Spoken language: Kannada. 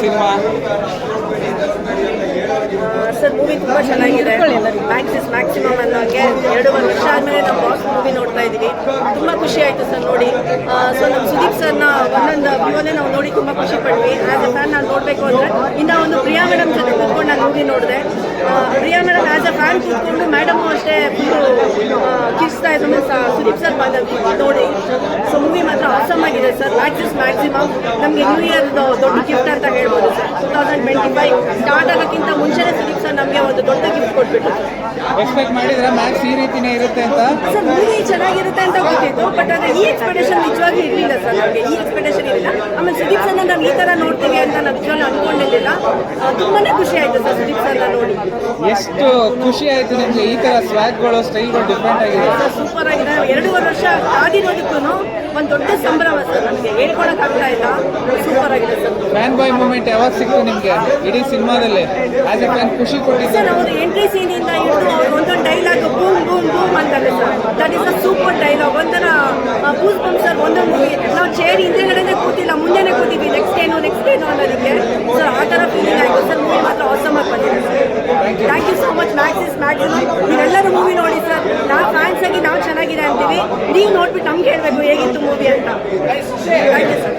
ಸಿನಿಮಾ? ಸರ್ ಮೂವಿ ತುಂಬ ಚೆನ್ನಾಗಿದೆ. ಮ್ಯಾಕ್ಸಿಸ್ ಮ್ಯಾಕ್ಸಿಮಮ್ ಅನ್ನೋಕ್ಕೆ ಎರಡು ವರ್ಷ ಆದಮೇಲೆ ನಾವು ಬಾಸ್ ಮೂವಿ ನೋಡ್ತಾ ಇದ್ದೀವಿ. ತುಂಬ ಖುಷಿ ಆಯಿತು ಸರ್ ನೋಡಿ. ಸೊ ನಮ್ಮ ಸುದೀಪ್ ಸರ್ನ ಒಂದೊಂದು ವಿವೋನೇ ನಾವು ನೋಡಿ ತುಂಬ ಖುಷಿ ಪಟ್ವಿ. ಆ್ಯಸ್ ಎ ಫ್ಯಾನ್ ನಾನು ನೋಡಬೇಕು ಅಂದರೆ ಇನ್ನು ಒಂದು ಪ್ರಿಯಾ ಮೇಡಮ್ ಜೊತೆ ಕೂತ್ಕೊಂಡು ನಾನು ಮೂವಿ ನೋಡಿದೆ. Priya madam as a fan ಕೂತ್ಕೊಂಡು ಮೇಡಮು ಅಷ್ಟೇ ಫುಲ್ಲು ಕಿರ್ಸ್ತಾ ಸುದೀಪ್ ಸರ್ ಬಂದಲ್ಲಿ ನೋಡಿ ಆಗಿದೆ ಸರ್. ಮ್ಯಾಕ್ಸಿಸ್ ಮ್ಯಾಕ್ಸಿಮಮ್ ನಮಗೆ ನ್ಯೂ ಇಯರ್ ದೊಡ್ಡ ಗಿಫ್ಟ್ ಅಂತ ಹೇಳ್ಬೋದು sir. Two thousand twenty five start ಆಗೋಕ್ಕಿಂತ ಮುಂಚೆನೇ ಸುದೀಪ್ ಸರ್ ನಮಗೆ ಒಂದು ದೊಡ್ಡ ಗಿಫ್ಟ್ ಕೊಟ್ಬಿಟ್ಟು. ಎಕ್ಸ್ಪೆಕ್ಟ್ ಮಾಡಿದ್ರೆ ಮ್ಯಾಕ್ಸ್ ಈ ರೀತಿನೇ ಇರುತ್ತೆ ಅಂತ. ಸರ್ ಮೂವಿ ಚೆನ್ನಾಗಿರುತ್ತೆ ಅಂತ ಬಟ್ ಆದರೆ ಈ ಎಕ್ಸ್ಪೆಕ್ಟೇಷನ್ ನಿಜವಾಗ್ಲೂ ಇರಲಿಲ್ಲ ಸರ್ ನಮಗೆ. ಈ ಎಕ್ಸ್ಪೆಕ್ಟೇಷನ್ ಇರಲಿಲ್ಲ. ಆಮೇಲೆ ಸುದೀಪ್ ಸರ್ ನಾವು ಈ ಥರ ನೋಡ್ತೀವಿ ಅಂತ ನಾವು ನಿಜವಾಗ್ಲೂ ಅಂದ್ಕೊಂಡಿರಲಿಲ್ಲ ತುಂಬಾ ಖುಷಿ ಆಯ್ತು ಸರ್ ಸುದೀಪ್ ಸರ್ನ ನೋಡಿ. ಎಷ್ಟು ಖುಷಿ ಆಯ್ತು ನಿಮ್ಗೆ ಈ ತರ ಸ್ವಾಗ್ಗಳು ಸ್ಟೈಲ್ಗಳು ಡಿಫ್ರೆಂಟ್ ಆಗಿದೆ? ಸರ್ ಸೂಪರ್ ಆಗಿದೆ. ಎರಡೂವರೆ ವರ್ಷ ಆಗಿರೋದಕ್ಕೂ ಒಂದು ದೊಡ್ಡ ಸಂಭ್ರಮ ಸರ್ ನಮಗೆ. ಹೇಳ್ಕೊಳಕ್ಕಾಗ್ತಾ ಇಲ್ಲ. ಸೂಪರ್ ಆಗಿದೆ ಸರ್. ಫ್ಯಾನ್ ಬಾಯ್ ಮೂಮೆಂಟ್ ಯಾವಾಗ ಸಿಕ್ತು ನಿಮ್ಗೆ? ಇಡೀ ಸಿನಿಮಾದಲ್ಲಿ? ಆಸ್ ಎ ಫ್ಯಾನ್ ಖುಷಿ ಕೊಟ್ಟಿದ್ದೆ ಸರ್ ಅವ್ರ ಎಂಟ್ರಿ ಸೀನಿಂದ ಹಿಡಿದು ಒಂದೊಂದು ಡೈಲಾಗ್ ಬೂಮ್ ಬೂಮ್ ಬೂಮ್ ಅಂತಾರೆ sir that is a super dialogue ಒಂಥರ ಬೂಸ್ ಬೂಮ್ ಸರ್ ಒಂದೊಂದು ಮೂವಿ ನಾವು ಚೇರ್ ಹಿಂದೆಗಡೆನೆ ಕೂತಿಲ್ಲ ಮುಂದೆನೆ ಕೂತಿದ್ವಿ ನೆಕ್ಸ್ಟ್ ಏನು ನೆಕ್ಸ್ಟ್ ಏನು ಅನ್ನೋದಕ್ಕೆ ಸರ್ ಆ ಥರ ಫೀಲಿಂಗ್ ಆಯಿತು. ಸರ್ ಮೂವಿ ಮಾತ್ರ ಆಗಿ ಬಂದಿದೆ. Thank you so much Max is maximum ನೀವೆಲ್ಲರೂ ಮೂವಿ ನೋಡಿ ಸರ್ ನಾವು ಫ್ಯಾನ್ಸ್ ಆಗಿ ನಾವು ಚೆನ್ನಾಗಿದೆ ಅಂತೀವಿ. ನೀವು ನೋಡ್ಬಿಟ್ಟು ನಮ್ಗೆ ಹೇಳಬೇಕು ಹೇಗಿತ್ತು ಮೂವಿ ಅಂತ. Thank you sir